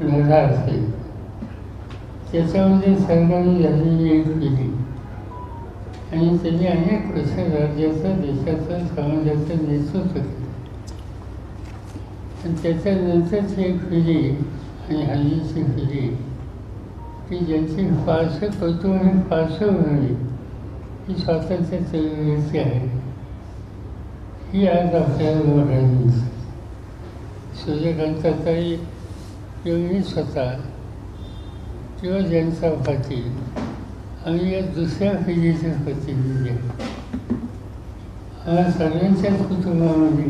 लढा असेल त्याच्यामध्ये सरकारने झालेली एक केली. आणि त्यांनी अनेक वर्ष राज्याचं देशाचं समाजाचं नेतृत्व केलं आणि त्याच्यानंतरची एक पिढी आणि हल्लीची पिढी की ज्यांची फारसं कौतुक आणि पार्श्वभूमी ही स्वातंत्र्य चळवळीची आहे. ही आज आपल्याला बघायला दिसते सूर्यकांताताई मी स्वतः किंवा ज्यांचा पाटील आम्ही या दुसऱ्या पिढीचे प्रतिनिधी हा आम्हा कुटुंबामध्ये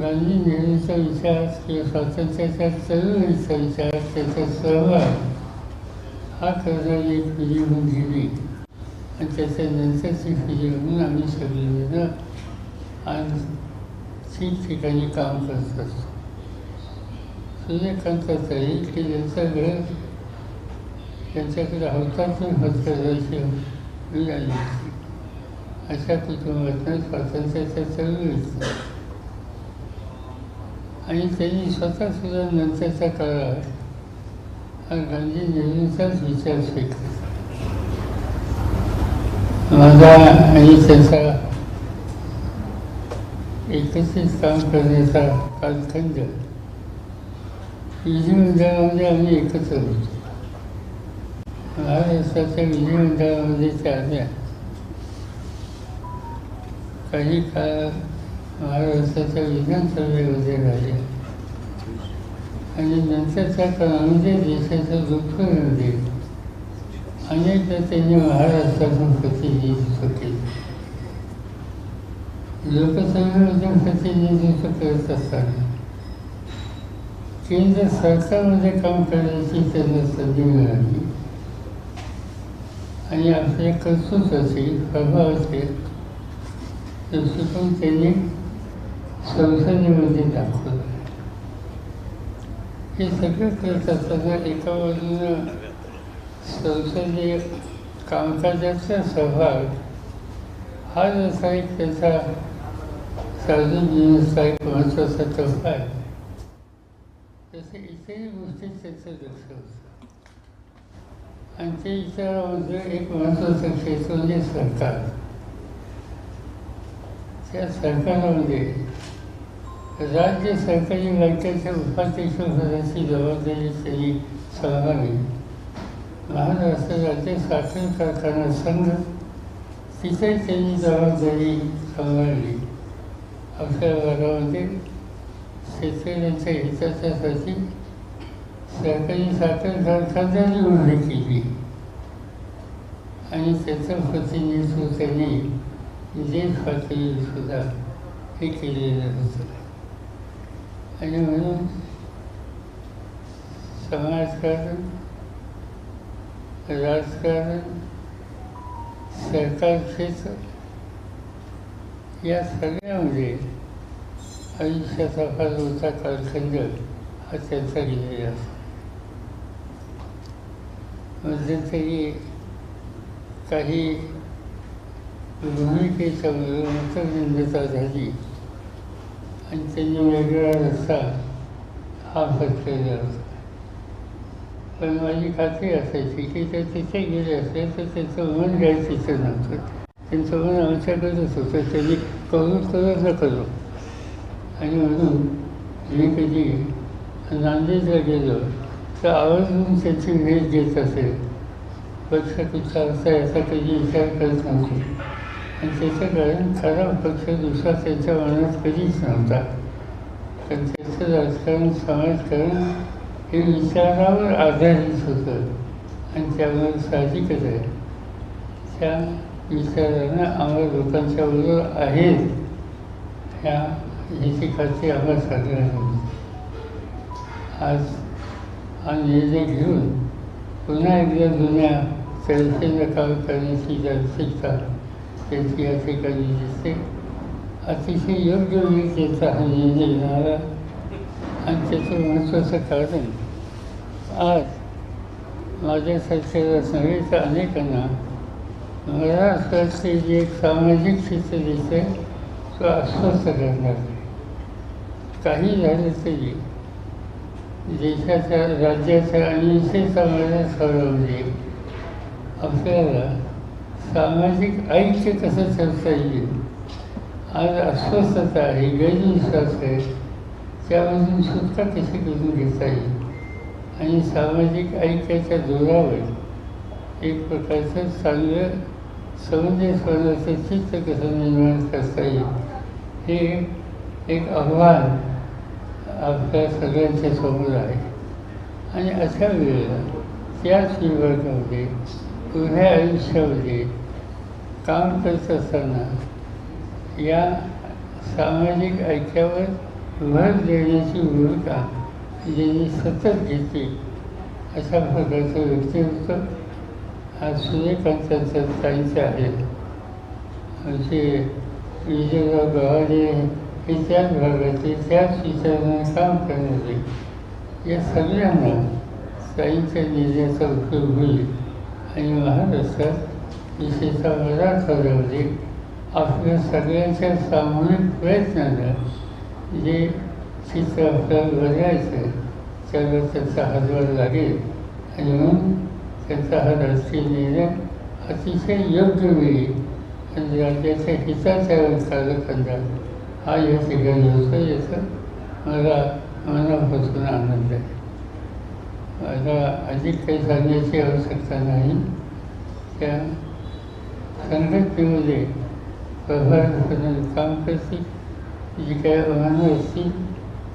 गांधी नेहरूचा विचार किंवा स्वातंत्र्याच्या चळवळीचा विचार त्याचा सहभाग हा करणारी एक पिढी होऊन गेली. आणि त्याच्यानंतरची पिढी म्हणून आम्ही सगळेजण आज ठिकठिकाणी काम करत असतो. सूर्यकांत सूर्यकांताताई की ज्यांचं घर त्यांच्याकडे हौतात्म्य होतकराची मिळाली होती अशा कुटुंबातून स्वातंत्र्याच्या चळवळीत आणि त्यांनी स्वतः सुद्धा नंतरच्या काळात हा गांधी नेहरूंचाच विचार स्वीकारला माझा आणि त्याचा एकत्रित काम करण्याचा कालखंड विधिमंडळामध्ये आम्ही एकत्र होतो. महाराष्ट्राच्या विधिमंडळामध्ये चालल्या. काही काळ महाराष्ट्राच्या विधानसभेमध्ये राहिल्या आणि नंतरच्या काळामध्ये देशाच्या लोकसभेमध्ये अनेकदा त्यांनी महाराष्ट्रातून प्रतिनिधित्व केले. लोकसभेमधून प्रतिनिधित्व करत असताना केंद्र सरकारमध्ये काम करण्याची त्यांना संधी मिळाली आणि आपल्या कर्तृत्वाचे असेल दृष्टिकोन त्यांनी संसदेमध्ये दाखवलं हे सगळं करत असताना एका बाजूनं संसदीय कामकाजाचा सहभाग हा जसा एक त्याचा साधन जीवनाचा एक महत्त्वाचा टप्पा आहे. ते इतरही त्याचं लक्ष होतं आणि ते विचारामध्ये एक महत्त्वाचं क्षेत्र म्हणजे सरकार त्या सरकारामध्ये राज्य सरकारी बँकेच्या उपाध्यक्षपदाची जबाबदारी त्यांनी सांगावी महाराष्ट्र राज्य साखर कारखाना संघ तिथे त्यांनी जबाबदारी सांभाळली आपल्या भागामध्ये शेतकऱ्यांच्या हिताच्यासाठी सरकारी साखर संस्थांनी उल्लेख केली आणि त्याचं प्रतिनिधित्व त्यांनी देश पातळीवर सुद्धा हे केलेलं होतं आणि म्हणून समाजकारण राजकारण सरकार क्षेत्र या सगळ्यामध्ये आयुष्याचा फार मोठा कालखंड हा त्यांचा गेलेला असतो. मध्यंतरी काही भूमिकेच्या मतनिंदता झाली आणि त्यांनी वेगळा रस्ता हा पत्करला होता. पण माझी खात्री असायची की ते तिथे गेले असते तर त्यांचं मन काही तिथं नव्हतं. त्यांचं मन आमच्याकडेच होतं. त्यांनी करू करत न करू आणि म्हणून मी कधी नांदेडला गेलो तर आवर्जून त्याची भेट घेत असेल. पक्ष कुठचा असा याचा कधी विचार करत नव्हते आणि त्याचं कारण खरा पक्ष दुसरा त्याच्या मनात कधीच नव्हता. तर त्याचं राजकारण समाजकारण हे विचारावर आधारित होतं. आणि त्यामुळे साहजिकच आहे. त्या विचारानं आम्हाला लोकांच्या बरोबर आहेत. ह्या ह्याची खात्री आम्हाला साधारण आज आणि निर्णय घेऊन पुन्हा एकदा जुन्या चर्चेनं काम करण्याची मानसिकता त्यांची या ठिकाणी दिसते अतिशय योग्य वेळी त्याचा हा निर्णय घेणारा आणि त्याचं महत्त्वाचं कारण आज माझ्यासारख्या नव्हे तर अनेकांना महाराष्ट्रातले जे एक सामाजिक क्षेत्र दिसतं तो अस्वस्थ करणार काही झालं तरी देशाच्या राज्याच्या आणि समाजात सोडवले आपल्याला सामाजिक ऐक्य कसं ठेवता येईल. आज अस्वस्थता आहे गैरविश्वास आहे त्यामधून सुटका कशी करून घेता येईल? आणि सामाजिक ऐक्याच्या जोरावर एक प्रकारचं चांगलं समंजसपणाचं चित्र कसं निर्माण करता येईल? हे एक आव्हान आपल्या सगळ्यांच्या समोर आहे. आणि अशा वेळेला त्याच विभागामध्ये पुढ्या आयुष्यामध्ये काम करत असताना या सामाजिक ऐक्यावर भर देण्याची भूमिका ज्यांनी सतत घेतली अशा प्रकारचं व्यक्तिमत्व आज सूर्यकांतांचं ताईंचं आहे. आमचे विजयराव गव्हाणे हे त्याच भागाचे त्याच विचाराने काम करणारे या सगळ्यांना ताईंच्या निर्णयाचा उपयोग होईल आणि महाराष्ट्रात विशेषतः मराठवाड्यामध्ये आपल्या सगळ्यांच्या सामूहिक प्रयत्नानं जे चित्र आपल्याला बघायचं त्याला त्याचा हातभार लागेल आणि म्हणून त्यांचा हा राजकीय निर्णय अतिशय योग्य वेळी आणि राज्याच्या हिताच्या कालखंडात हा या ठिकाणी याचा मला मनापासून आनंद आहे आता अधिक काही सांगण्याची आवश्यकता नाही। त्या संघटनेमध्ये प्रभावीपणे काम करतील जी काही आव्हानं असतील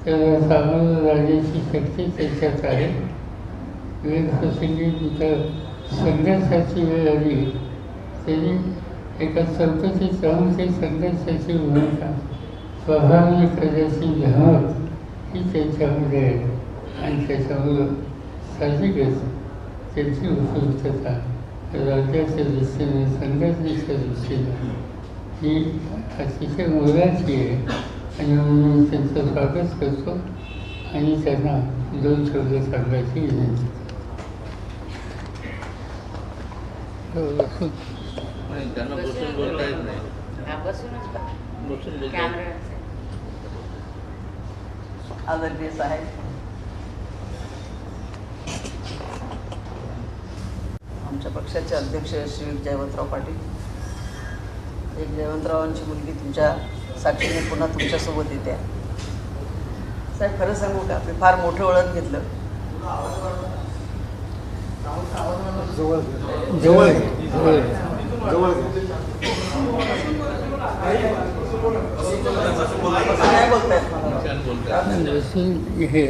त्याला सामोरं जाण्याची शक्ती त्याच्यात आहे वेळ प्रसंगी तिथं संघर्षाची वेळ आली तरी एका चौकशीत राहून ते संघर्षाची भूमिका प्रभावी करण्याची धमक ही त्यांच्यामध्ये आहे. आणि त्याच्यामुळं साहजिकच त्यांची उपयुक्तता राज्याच्या दृष्टीने संघटनेच्या दृष्टीने ही अतिशय मोलाची आहे. आणि म्हणून त्यांचं स्वागत करतो आणि त्यांना दोन शब्द सांगायची विनंती. त्यांना बसून बोलता येत नाही. हा. बसून कॅमेरा आदरणीय साहेब. आमच्या पक्षाचे अध्यक्ष श्री जयवंतराव पाटील. एक जयवंतरावांची मुलगी तुमच्या साक्षीने पुन्हा तुमच्यासोबत येते. आहे. साहेब खरं सांगू का? मी फार मोठं वळण घेतलं. जवळ जवळ काय बोलतायत हे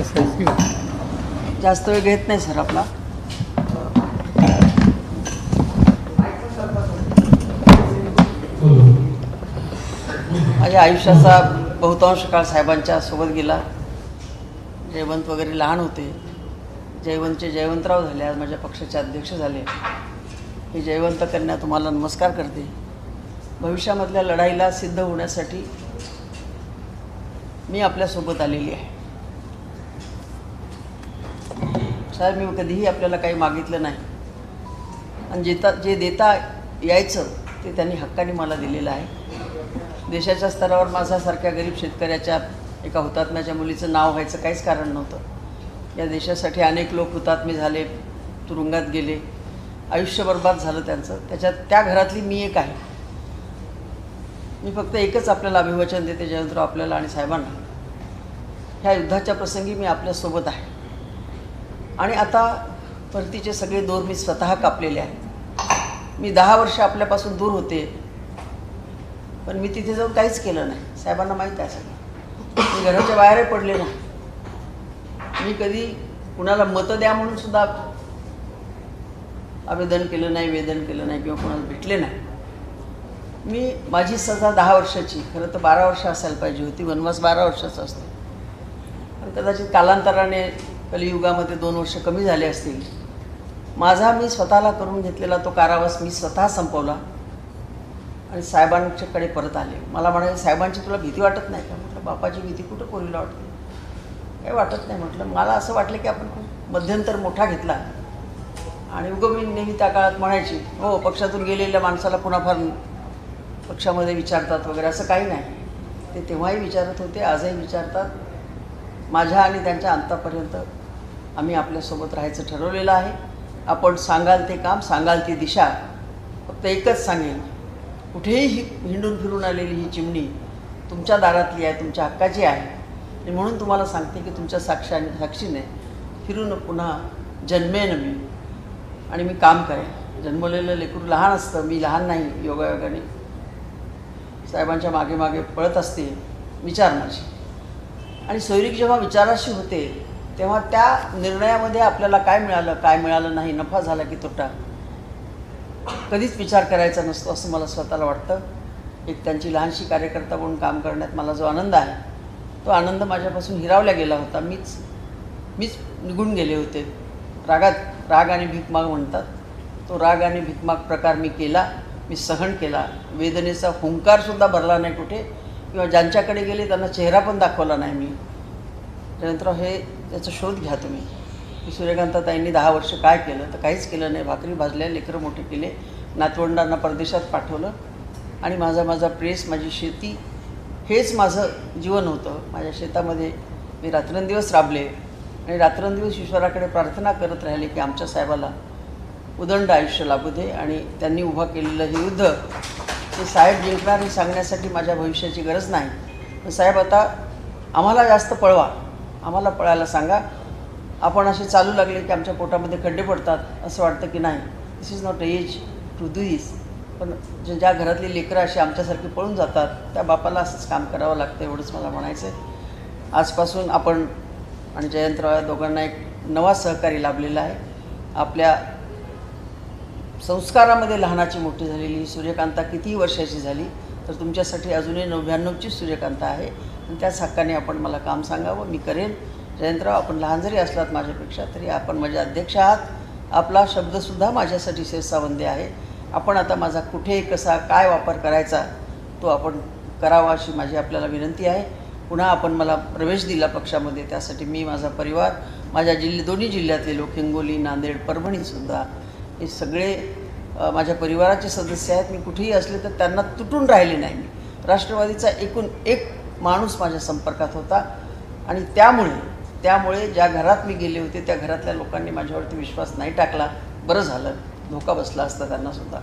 असं हे जास्त वेळ घेत नाही सर आपला. माझ्या आयुष्याचा बहुतांश काळ साहेबांच्या सोबत गेला. जयवंत वगैरे लहान होते. जयवंतचे जयवंतराव झाले आज माझ्या पक्षाचे अध्यक्ष झाले. मी जयवंत कन्या तुम्हाला नमस्कार करते. भविष्यामधल्या लढाईला सिद्ध होण्यासाठी मी आपल्यासोबत आलेली आहे. साहेब मी कधीही आपल्याला काही मागितलं नाही. आणि जेता जे देता यायचं ते त्यांनी हक्काने मला दिलेलं आहे. देशाच्या स्तरावर माझ्यासारख्या गरीब शेतकऱ्याच्या एका हुतात्म्याच्या मुलीचं नाव व्हायचं काहीच कारण नव्हतं. या देशासाठी अनेक लोक हुतात्मे झाले तुरुंगात गेले. आयुष्य बर्बाद झालं त्यांचं. त्याच्यात त्या घरातली मी एक आहे. मी फक्त एकच आपल्याला अभिवचन देते जयंतराव आपल्याला आणि साहेबांना. ह्या युद्धाच्या प्रसंगी मी आपल्यासोबत आहे. आणि आता परतीचे सगळे दोर मी स्वतः कापलेले आहेत. मी दहा वर्ष आपल्यापासून दूर होते. पण मी तिथे जाऊन काहीच केलं नाही. साहेबांना माहीत आहे सगळं. मी घराच्या बाहेरही पडले नाही. मी कधी कुणाला मतं द्या म्हणून सुद्धा आवेदन केलं नाही वेदन केलं नाही किंवा कोणाला भेटले नाही. मी माझी सजा दहा वर्षाची खरं तर बारा वर्ष असायला पाहिजे होती वनवास बारा वर्षाचा असतो. पण कदाचित कालांतराने कलियुगामध्ये दोन वर्ष कमी झाले असतील. माझा मी स्वतःला करून घेतलेला तो कारावास मी स्वतः संपवला आणि साहेबांच्याकडे परत आले. मला म्हणाले साहेबांची तुला भीती वाटत नाही का? म्हटलं बापाची भीती कुठं कोरीला वाटते? काही वाटत नाही. म्हटलं मला असं वाटलं की आपण खूप मध्यंतर मोठा घेतला. आणि उगम मी नेहमी त्या काळात म्हणायची हो पक्षातून गेलेल्या माणसाला पुन्हा फार पक्षामध्ये विचारतात वगैरे असं काही नाही. ते तेव्हाही विचारत होते आजही विचारतात. माझ्या आणि त्यांच्या अंतापर्यंत आम्ही आपल्यासोबत राहायचं ठरवलेलं आहे. आपण सांगाल ते काम सांगाल ती दिशा फक्त एकच सांगेन. कुठेही ही हिंडून फिरून आलेली ही चिमणी तुमच्या दारातली आहे तुमच्या हक्काची आहे. आणि म्हणून तुम्हाला सांगते की तुमच्या साक्षाने साक्षीने फिरून पुन्हा जन्मेन मी. आणि मी काम करेन. जन्मलेलं लेकरू लहान असतं मी लहान नाही योगायोगाने. साहेबांच्या मागे मागे पळत असते विचार माझी. आणि सोयरीक जेव्हा विचाराशी होते तेव्हा त्या निर्णयामध्ये आपल्याला काय मिळालं काय मिळालं नाही नफा झाला की तोटा? कधीच विचार करायचा नसतो असं मला स्वतःला वाटतं. एक त्यांची लहानशी कार्यकर्ता म्हणून काम करण्यात मला जो आनंद आहे तो आनंद माझ्यापासून हिरावला गेला होता. मीच मीच निघून गेले होते. रागात राग आणि भीकमाग म्हणतात. तो राग आणि भीकमाग प्रकार मी केला मी सहन केला. वेदनेचा हुंकारसुद्धा भरला नाही कुठे. किंवा ज्यांच्याकडे गेले त्यांना चेहरा पण दाखवला नाही मी. त्यानंतर हे त्याचा शोध घ्या तुम्ही. की सूर्यकांताताईंनी दहा वर्ष काय केलं? तर काहीच केलं नाही. भाकरी भाजल्या लेकरं मोठे केले. नातवंडांना परदेशात पाठवलं. आणि माझा माझा प्रेस माझी शेती हेच माझं जीवन होतं. माझ्या शेतामध्ये मी रात्रंदिवस राबले. आणि रात्रंदिवस ईश्वराकडे प्रार्थना करत राहिले की आमच्या साहेबाला उदंड आयुष्य लाभू दे आणि त्यांनी उभं केलेलं हे युद्ध ते साहेब जिंकणार हे सांगण्यासाठी माझ्या भविष्याची गरज नाही. पण साहेब आता आम्हाला जास्त पळवा. आम्हाला पळायला सांगा. आपण असे चालू लागले की आमच्या पोटामध्ये खड्डे पडतात असं वाटतं की नाही. This is not age to do this पण जे ज्या घरातली लेकरं अशी आमच्यासारखी पळून जातात त्या बापाला असंच काम करावं लागतं एवढंच मला म्हणायचं आहे आजपासून आपण आणि जयंतराव या दोघांना एक नवा सहकारी लाभलेला आहे. आपल्या संस्कारामध्ये लहानाची मोठी झालेली सूर्यकांता कितीही वर्षाची झाली तर तुमच्यासाठी अजूनही नव्याण्णवची सूर्यकांता आहे. आणि त्याच हक्काने आपण मला काम सांगावं मी करेन. जयंतराव आपण लहान जरी असलात माझ्यापेक्षा तरी आपण माझे अध्यक्ष आहात. आपला शब्दसुद्धा माझ्यासाठी शेषावंदी आहे. आपण आता माझा कुठे कसा काय वापर करायचा तो आपण करावा अशी माझी आपल्याला विनंती आहे. पुन्हा आपण मला प्रवेश दिला पक्षामध्ये त्यासाठी मी माझा परिवार माझ्या जिल्हे दोन्ही जिल्ह्यातले लोक हिंगोली नांदेड परभणीसुद्धा हे सगळे माझ्या परिवाराचे सदस्य आहेत. मी कुठेही असले तर त्यांना तुटून राहिले नाही मी. राष्ट्रवादीचा एकूण एक माणूस माझ्या संपर्कात होता आणि त्यामुळे त्यामुळे ज्या घरात मी गेले होते त्या घरातल्या लोकांनी माझ्यावरती विश्वास नाही टाकला. बरं झालं. धोका बसला असता त्यांनासुद्धा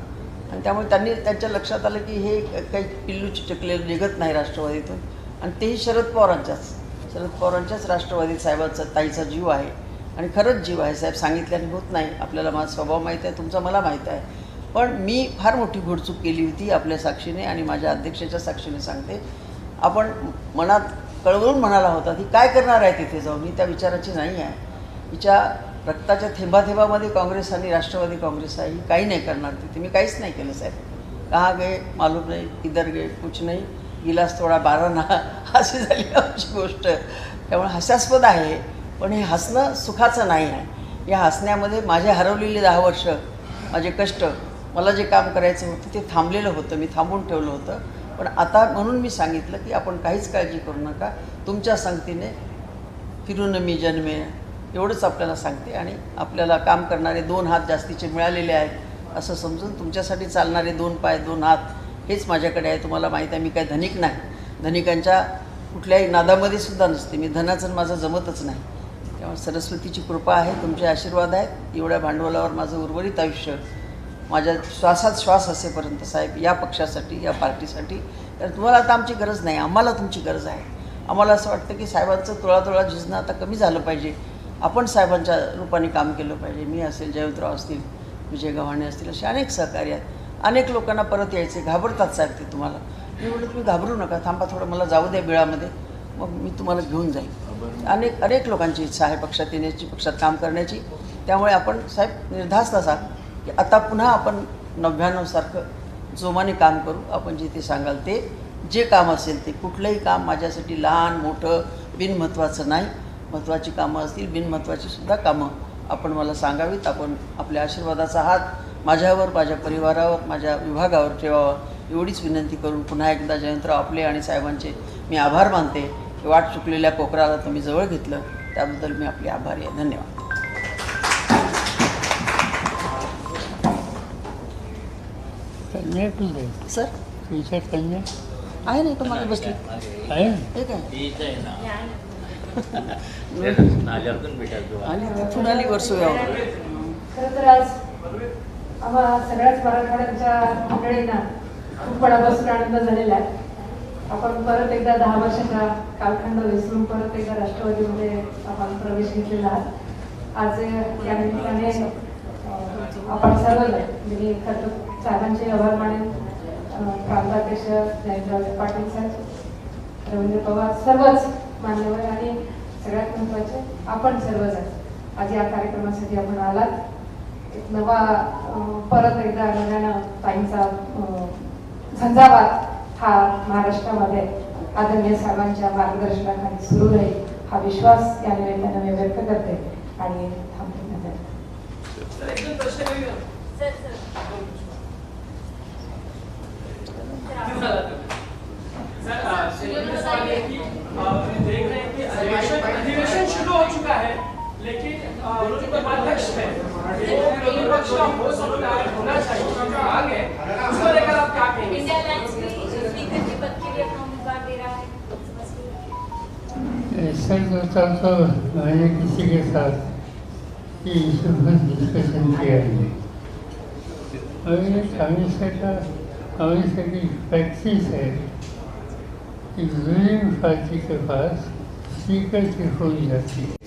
आणि त्यामुळे त्यांनी त्यांच्या लक्षात आलं की हे काही पिल्लू चिचकलेलं निघत नाही राष्ट्रवादीतून. आणि तेही शरद पवारांच्याच. शरद पवारांच्याच राष्ट्रवादी साहेबाचा ताईचा जीव आहे. आणि खरंच जीव आहे. साहेब सांगितल्याने होत नाही. आपल्याला माझा स्वभाव माहीत आहे. तुमचा मला माहीत आहे. पण मी फार मोठी घोडचूक केली होती आपल्या साक्षीने आणि माझ्या अध्यक्षाच्या साक्षीने सांगते. आपण मनात कळवळून म्हणाला होता की काय करणार आहे तिथे जाऊन? मी त्या विचाराची नाही आहे. हिच्या रक्ताच्या थेंबाथेंबामध्ये काँग्रेस आणि राष्ट्रवादी काँग्रेस आहे. ही काही नाही करणार तिथे. मी काहीच नाही केलं साहेब. कहा गे मालूम नाही. इधर गे कुछ नाही. गिलास थोडा बारा ना अशी झाली आमची गोष्ट. त्यामुळे हास्यास्पद आहे पण हे हसणं सुखाचं नाही आहे. या हसण्यामध्ये माझे हरवलेली दहा वर्ष माझे कष्ट मला जे काम करायचं होतं ते थांबलेलं होतं मी थांबून ठेवलं होतं. पण आता म्हणून मी सांगितलं की आपण काहीच काळजी करू नका. तुमच्या संगतीने फिरून मी जन्मे एवढंच आपल्याला सांगते. आणि आपल्याला काम करणारे दोन हात जास्तीचे मिळालेले आहेत असं समजून तुमच्यासाठी चालणारे दोन पाय दोन हात हेच माझ्याकडे आहे. तुम्हाला माहीत आहे मी काय धनिक नाही. धनिकांच्या कुठल्याही नादामध्ये सुद्धा नसते. मी धनाचं माझं जमतच नाही. त्यामुळे सरस्वतीची कृपा आहे तुमचे आशीर्वाद आहेत. एवढ्या भांडवलावर माझं उर्वरित आयुष्य माझ्या श्वासात श्वास असेपर्यंत साहेब या पक्षासाठी या पार्टीसाठी. तर तुम्हाला आता आमची गरज नाही. आम्हाला तुमची गरज आहे. आम्हाला असं वाटतं की साहेबांचं तुळातुळा झिजणं आता कमी झालं पाहिजे. आपण साहेबांच्या रूपाने काम केलं पाहिजे. मी असेल जयवंतराव असतील विजय गव्हाणे असतील असे अनेक सहकारी आहेत. अनेक लोकांना परत यायचे. घाबरतात साहेब ते तुम्हाला. मी म्हटलं तुम्ही घाबरू नका. थांबा थोडं. मला जाऊ द्या बिळामध्ये. मग मी तुम्हाला घेऊन जाईन. अनेक अनेक लोकांची इच्छा आहे पक्षात येण्याची पक्षात काम करण्याची. त्यामुळे आपण साहेब निर्धास्त असा की आता पुन्हा आपण नव्याण्णवसारखं जोमाने काम करू. आपण जे ते सांगाल ते. जे काम असेल ते. कुठलंही काम माझ्यासाठी लहान मोठं बिनमहत्त्वाचं नाही. महत्त्वाची कामं असतील बिनमहत्त्वाची सुद्धा कामं आपण मला सांगावीत. आपण आपल्या आशीर्वादाचा हात माझ्यावर माझ्या परिवारावर माझ्या विभागावर ठेवावा एवढीच विनंती करून पुन्हा एकदा जयंतराव आपले आणि साहेबांचे मी आभार मानते. की वाट चुकलेल्या कोकराला तुम्ही जवळ घेतलं त्याबद्दल मी आपले आभारी आहे. धन्यवाद. सर? आहे नाही का मागे बसली. आहे काय? तीच आम्हा सगळ्याच मराठवाड्यांच्या मंडळींना खूप मनापासून आनंद झालेला आहे. आपण परत एकदा दहा वर्षाचा कालखंड विसरून परत एकदा राष्ट्रवादीमध्ये आपण प्रवेश घेतलेला आहात. आज या निमित्ताने आपण सर्वजण मी खरं साहेबांचे आभार मानेन प्रांताध्यक्ष जयंतराव पाटील साहेब रवींद्र पवार सर्वच मान्यवर आणि सगळ्यात महत्त्वाचे आपण सर्वजण आज या कार्यक्रमासाठी आपण आलात. नवा परत एकदा नव्यानं ताईंचा झंझावात हा महाराष्ट्रामध्ये आदरणीय साहेबांच्या मार्गदर्शनाखाली सुरू राहील. हा विश्वास या निमित्तानं मी व्यक्त करते आणि अधिवेशन शुरू हो चुका है. अ, जो उपाध्यक्ष है वो विरोधी पक्ष का हो सकता है होना चाहिए है उसको लेकर आप क्या कहेंगे इंडिया अलायंस भी के पद के लिए अपना उम्मीदवार दे रहा है समझिए सच बताओ तो मैंने किसी के साथ ये इशू पर डिस्कशन किया है और ये हमेशा का हमेशा की प्रैक्टिस है कि रूलिंग पार्टी के पास स्पीकर की हो जाती है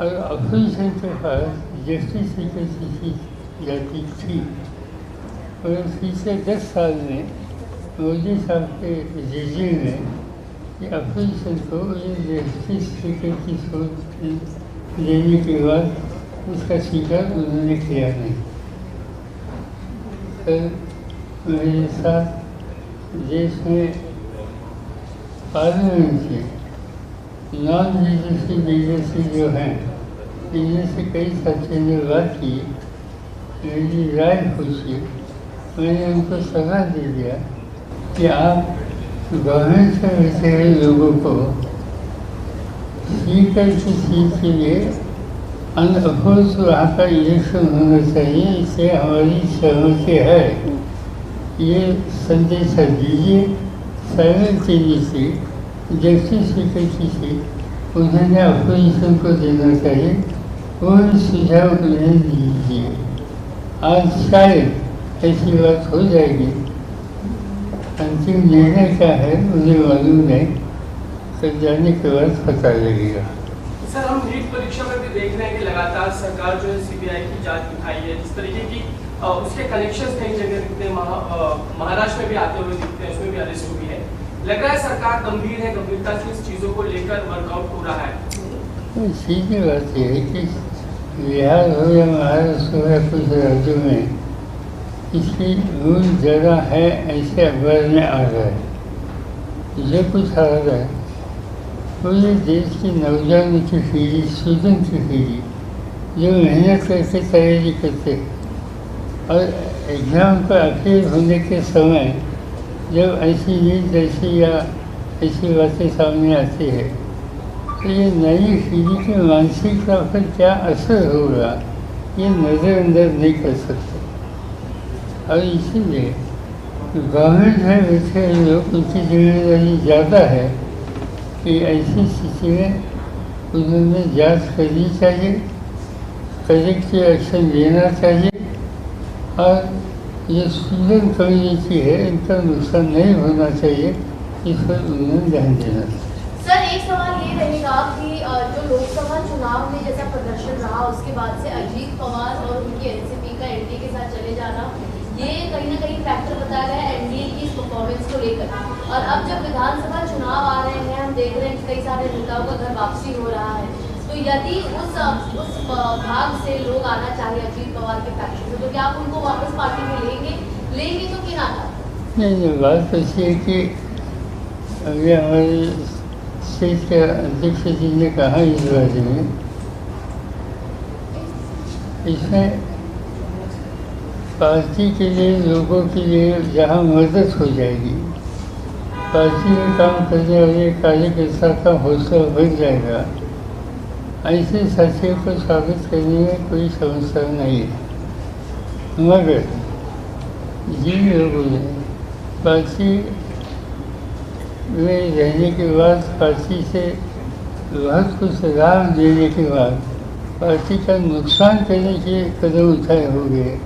और अपोजिशन के पास जस्टिस स्पीकर की जाती थी। और पिछले दस साल में मोदी साहब के रिजीम में कि अपोजिशन को ये जस्टिस स्पीकर की सोच देने के बाद उसका स्वीकार उन्होंने किया नहीं। सर मेरे साथ देश में पार्लियामेंट के नॉन लीडरशिप लीडरशिप जो हैं इनमें से कई साथियों ने बात की मेरी राय पूछी। मैंने उनको सलाह दे दिया कि आप गवर्नमेंट से बैठे हुए लोगों को स्पीकर की सीट के लिए अनअपोज वहाँ का इलेक्शन होना चाहिए इससे हमारी सहमति है। ये संदेश दीजिए साइमल्टेनियसली जस्टिस स्पीकर की सीट उन्होंने अपोजिशन को देना चाहिए भी सुझाव दीजिए। आज शायद ऐसी बात हो जाएगी। अंतिम निर्णय क्या है मुझे मालूम नहीं तो जाने के बाद पता लगेगा। सर, हम नीट परीक्षा में भी देख रहे हैं कि लगातार सरकार जो है सीबीआई की जाँच है, जिस तरीके की उसके कई जगह दिखते हैं। महाराष्ट्र में भी आते हुए दिखते हैं, उसमें भी अरेस्ट हुई है। लग रहा है सरकार गंभीर है, गंभीरता से इस चीज़ों को लेकर वर्कआउट हो रहा है। सीधी बात यह है कि बिहार हो या महाराष्ट्र हो या कुछ राज्यों में इसकी रूल ज़्यादा है, ऐसे अखबार में आ रहा है। जो कुछ आ रहा है। पूरे देश की नौजवान की पीढ़ी स्टूडेंट की पीढ़ी, जो मेहनत करके तैयारी करते और एग्ज़ाम पर अखीर होने के समय जब ऐसी नींद ऐसी या ऐसी बातें सामने आती है तो ये नई पीढ़ी की मानसिकता पर क्या असर होगा, ये नज़रअंदाज नहीं कर सकते। और इसीलिए गवर्नमेंट में बैठे लोग उनकी ज़िम्मेदारी ज़्यादा है, कि ऐसी स्थिति में उन्होंने जाँच करनी चाहिए करेक्टिव एक्शन लेना चाहिए, और ये स्टूडेंट कम्युनिटी है, इनका नुकसान नहीं होना चाहिए, इस पर उन्होंने ध्यान देना। सर, एक सवाल ये रहेगा कि जो लोकसभा चुनाव में जैसा प्रदर्शन रहा, उसके बाद से अजीत पवार और उनकी एनसीपी का एनडीए के साथ चले जाना, ये कहीं ना कहीं फैक्टर बताया गया है एनडीए की परफॉर्मेंस को लेकर। और अब जब विधानसभा चुनाव आ रहे हैं, हम देख रहे हैं कि कई सारे नेताओं का घर वापसी हो रहा है। तो यदि उस उस भाग से लोग आना चाहे अजीत पवार के फैक्शन से। तो क्या आप उनको वापस पार्टी में लेंगे? लेंगे तो किन आधार नहीं नहीं बात ऐसी है कि अभी हमारे स्टेट के अध्यक्ष जी ने कहा इस बारे में। इसमें पार्टी के लिए लोगों के लिए जहाँ मदद हो जाएगी पार्टी में काम करने वाले कार्यकर्ता का हौसला बढ़ जाएगा। ऐसे साथियों को साबित करने में कोई समस्या नहीं है। मगर जिन लोगों ने फांसी में रहने के बाद फांसी से बहुत कुछ लाभ देने के बाद पार्टी का नुकसान करने के कदम उठाए हो गए।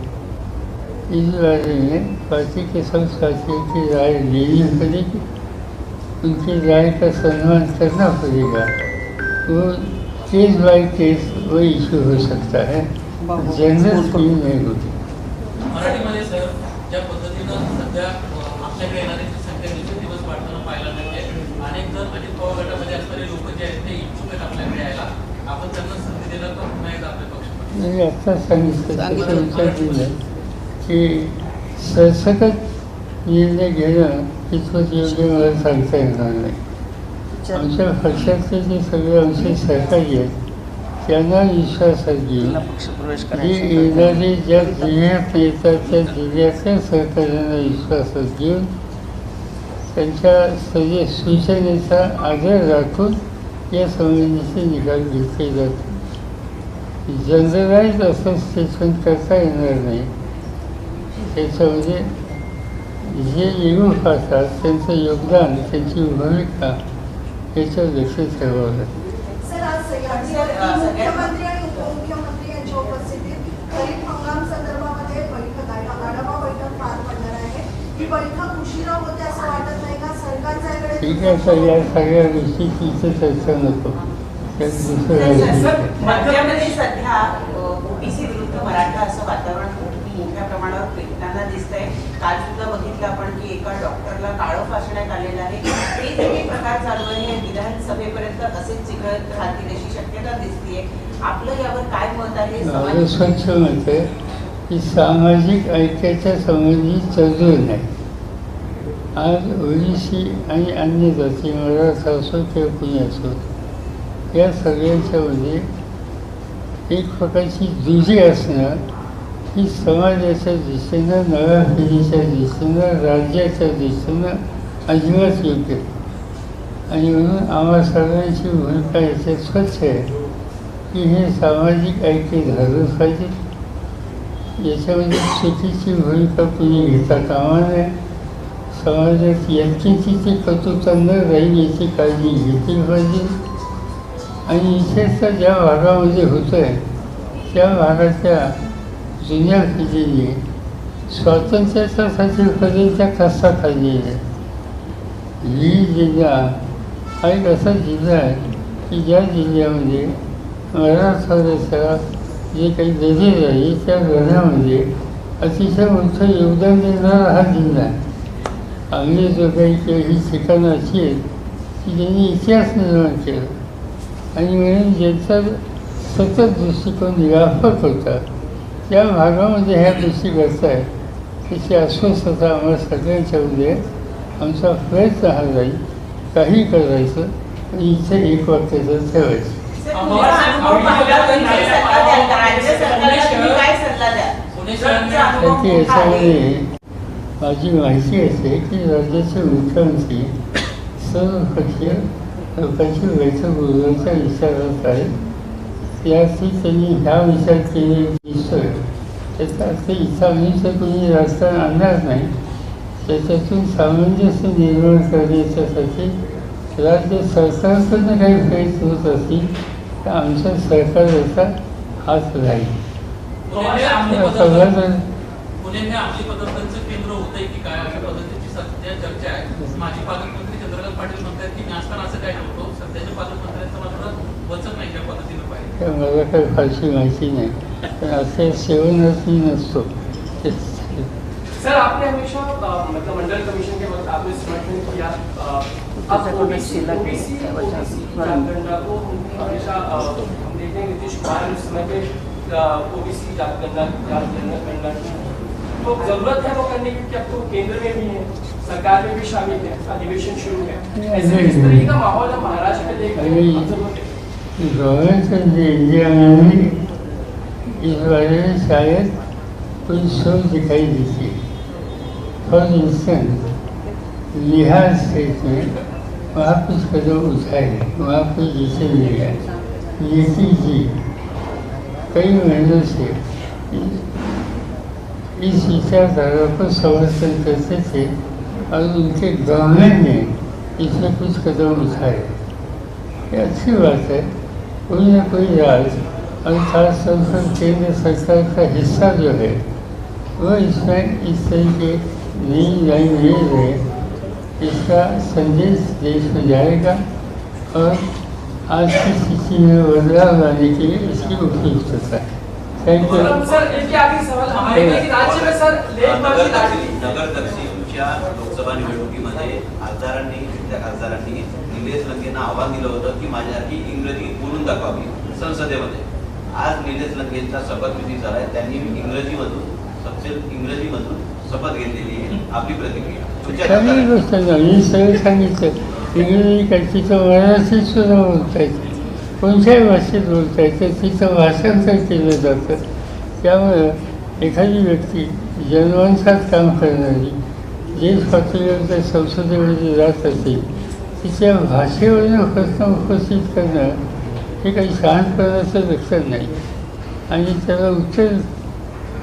इस बारे में पार्टी के सब साथियों की राय लेनी पड़ेगी। उनकी राय का सम्मान करना पड़ेगा। वो केस बाय केस वो इशू हो सकता है। जनरल स्कीम नहीं होती। मराठीमध्ये सर ज्या पद्धतीनं सध्या अ, आपल्याकडे येणाऱ्यांची संख्या दिवसेंदिवस वाढताना पाहायला मिळते अनेक जण अजित पवार गटामध्ये असणारे लोक जे आहेत ते इच्छुक आहेत आपल्याकडे यायला. आपण त्यांना संधी देणार का पुन्हा एकदा आपल्या पक्षामध्ये मी आत्ता सांगितलं विचार दिला की सरसकट निर्णय घेणं कितपत योग्य मला सांगता येणार नाही. आमच्या पक्षातले जे सगळे आमचे सहकारी आहेत त्यांना पक्षप्रवेश जे करायचा येणारे ज्या जिल्ह्यात येतात त्या जिल्ह्यातल्या सहकार्यांना विश्वासात घेऊन त्यांच्या सगळे सूचनेचा आदर राखून या संबंधीचे निकाल घेतले जातात जनरलाइज असं स्टेटमेंट करता येणार नाही. त्याच्यामध्ये जे युवक असतात त्यांचं योगदान त्यांची भूमिका याच्यावर लक्ष ठेवावं लागतं सर आज सह्याद्री मुख्यमंत्री आणि उपमुख्यमंत्री यांच्या उपस्थितीत खरीप हंगाम संदर्भामध्ये बैठक आहे आढावा बैठक पार पडणार आहे ही बैठक उशिरा होते असं वाटत नाही का सरकारचा याकडे ठीक आहे तर या सगळ्या गोष्टीची इथे चर्चा नको सध्या ओबीसी विरुद्ध मराठा असं वातावरण मोठ्या प्रमाणावर पेटताना दिसतंय काल सुद्धा बघितलं आपण की एका डॉक्टरला काळं फासण्यात आलेलं आहे हे प्रकार चालू आहे विधानसभेपर्यंत असेच चिघळत राहतील अशी शक्यता दिसतीये. आपलं यावर काय मत आहे? माझं समाज स्वच्छ मत आहे की सामाजिक ऐक्याच्या संबंधी तडजोड नाही. आज ओबीसी आणि अन्य जाती मराठा असो किंवा कुणी असो या सगळ्यांच्यामध्ये एक प्रकारची दुरी असणं ही समाजाच्या दृष्टीनं नव्या पिढीच्या दृष्टीनं राज्याच्या दृष्टीनं अजिबात योग्य. आणि म्हणून आम्हा सर्वांची भूमिका याच्यात स्वच्छ आहे. की हे सामाजिक ऐक्य झालंच पाहिजे. याच्यामध्ये चुकीची भूमिका कुणी घेता कामा नये. समाजात यांची ते कटुता न राहील याची काळजी घेतली पाहिजे. आणि विशेषतः ज्या भागामध्ये होतं आहे त्या भागाच्या जुन्या पिढीने स्वातंत्र्याच्यासाठी पर्यंत कसा खाल्लेला आहे. ही जिल्हा हा एक असा जिल्हा आहे की ज्या जिल्ह्यामध्ये मराठवाड्याच्या जे काही गजर आहे त्या गरजामध्ये अतिशय मोठं योगदान देणारा हा जिल्हा आहे. आम्ही जो काही काही ही ठिकाणं अशी आहेत की ज्यांनी इतिहास निर्माण केला. आणि म्हणून ज्यांचा सतत दृष्टिकोन व्यापक होता त्या भागामध्ये ह्या गोष्टी घडत आहेत त्याची अस्वस्थता आम्हाला सगळ्यांच्यामध्ये आमचा प्रयत्न हा जाईल काही करायचं पण इथे एक वाक्याचं ठेवायचं. त्याची आहे. याच्यामध्ये माझी माहिती असे की राज्याचे मुख्यमंत्री सर्व पक्षीय लोकांची बैठक बोलवायच्या विचारात आहेत याची त्यांनी ह्या विचार केले दिसतोय त्याचा अर्थ इथं आम्ही तर कोणी राजकारण आणणार नाही त्याच्यातून सामंजस्य निर्माण करण्याच्यासाठी राज्य सरकारकडनं काही प्रयत्न होत असतील तर आमच्या सरकारचा हात राहील. मला काही फारशी माहिती नाही. पण असे सेवनच मी नसतो. ते- सर आपने हमेशा मतलब मंडल कमीशन के वक्त आपने समर्थन किया ओबीसी शिला के ओबीसी हमेशा हम देखते हैं नीतीश कुमार उस समय पे ओबीसी तो ज़रूरत है वो करने की अब तो केंद्र में भी है सरकार में भी शामिल है अधिवेशन शुरू है। ऐसे इस तरीके का माहौल हम महाराष्ट्र में देख रहे हैं इस बारे में शायद कोई सोच दिखाई देती है। फॉर इंस्टेंस बिहार स्टेट में वहाँ कुछ कदम उठाए गए वहाँ कुछ डिसीजन लिया नीति जी। कई महीनों से इस विचारधारा को समर्थन करते थे और उनके गवर्नमेंट ने इसमें कुछ कदम उठाए। ये अच्छी बात है कोई ना कोई राज और खास तौर पर केंद्र सरकार का हिस्सा जो है वो इसमें इस तरीके नई लाइन ले रहे इसका संदेश देश में जाएगा और आज की स्थिति में बदलाव लाने के लिए इसकी उपयुक्तता है. थैंक यू सर एक ही आखिरी सवाल हमारे लिए कि राज्य में सर नगर दक्षिणच्या लोकसभा निवडणुकीमध्ये खासदारांनी त्या खासदारांनी निलेश लंकेंना आव्हान दिलं होतं की माझ्यासारखी इंग्रजी बोलून दाखवावी संसदेमध्ये. आज निलेश लंकेंचा शपथविधी झालाय. त्यांनी इंग्रजीमधून सपशेल इंग्रजीमधून शपथ घेतलेली आहे. आपली प्रतिक्रिया. खासदारांनी- गोष्ट नाही. मी सगळं सांगितलं. इंग्रजी काय तिथं मराठीत सुद्धा बोलता येतं. कोणत्याही भाषेत बोलता येतं. तिथं भाषांतर केलं जातं. त्यामुळं एखादी व्यक्ती जन्मांसात काम करणारी पातळीवर जर संसदेमध्ये जात असेल तिच्या भाषेवरून प्रश्न उपस्थित करणं हे काही शहाणपणाचं लक्षण नाही. आणि त्याला उत्तर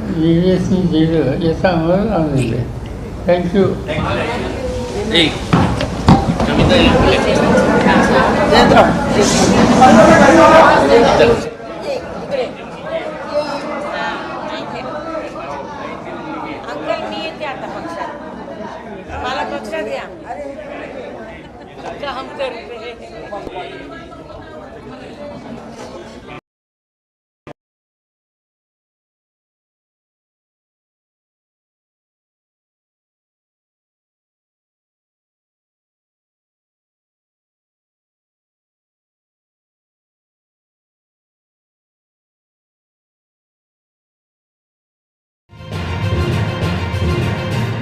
निलेशनी दिलं याचा आम्हाला आनंद आहे थँक्यू